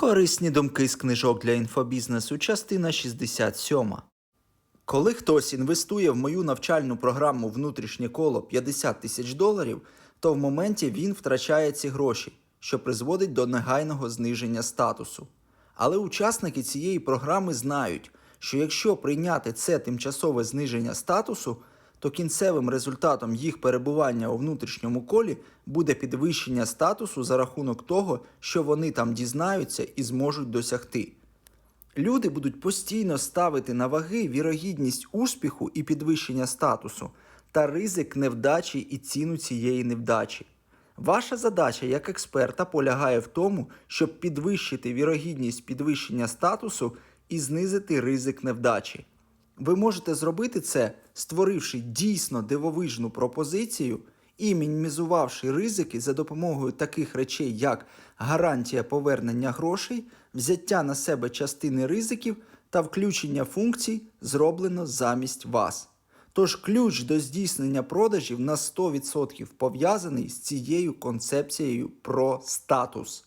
Корисні думки з книжок для інфобізнесу, частина 67. Коли хтось інвестує в мою навчальну програму внутрішнє коло 50 тисяч доларів, то в моменті він втрачає ці гроші, що призводить до негайного зниження статусу. Але учасники цієї програми знають, що якщо прийняти це тимчасове зниження статусу, то кінцевим результатом їх перебування у внутрішньому колі буде підвищення статусу за рахунок того, що вони там дізнаються і зможуть досягти. Люди будуть постійно ставити на ваги вірогідність успіху і підвищення статусу та ризик невдачі і ціну цієї невдачі. Ваша задача як експерта полягає в тому, щоб підвищити вірогідність підвищення статусу і знизити ризик невдачі. Ви можете зробити це, створивши дійсно дивовижну пропозицію і мінімізувавши ризики за допомогою таких речей, як гарантія повернення грошей, взяття на себе частини ризиків та включення функцій, зроблено замість вас. Тож ключ до здійснення продажів на 100% пов'язаний з цією концепцією про статус.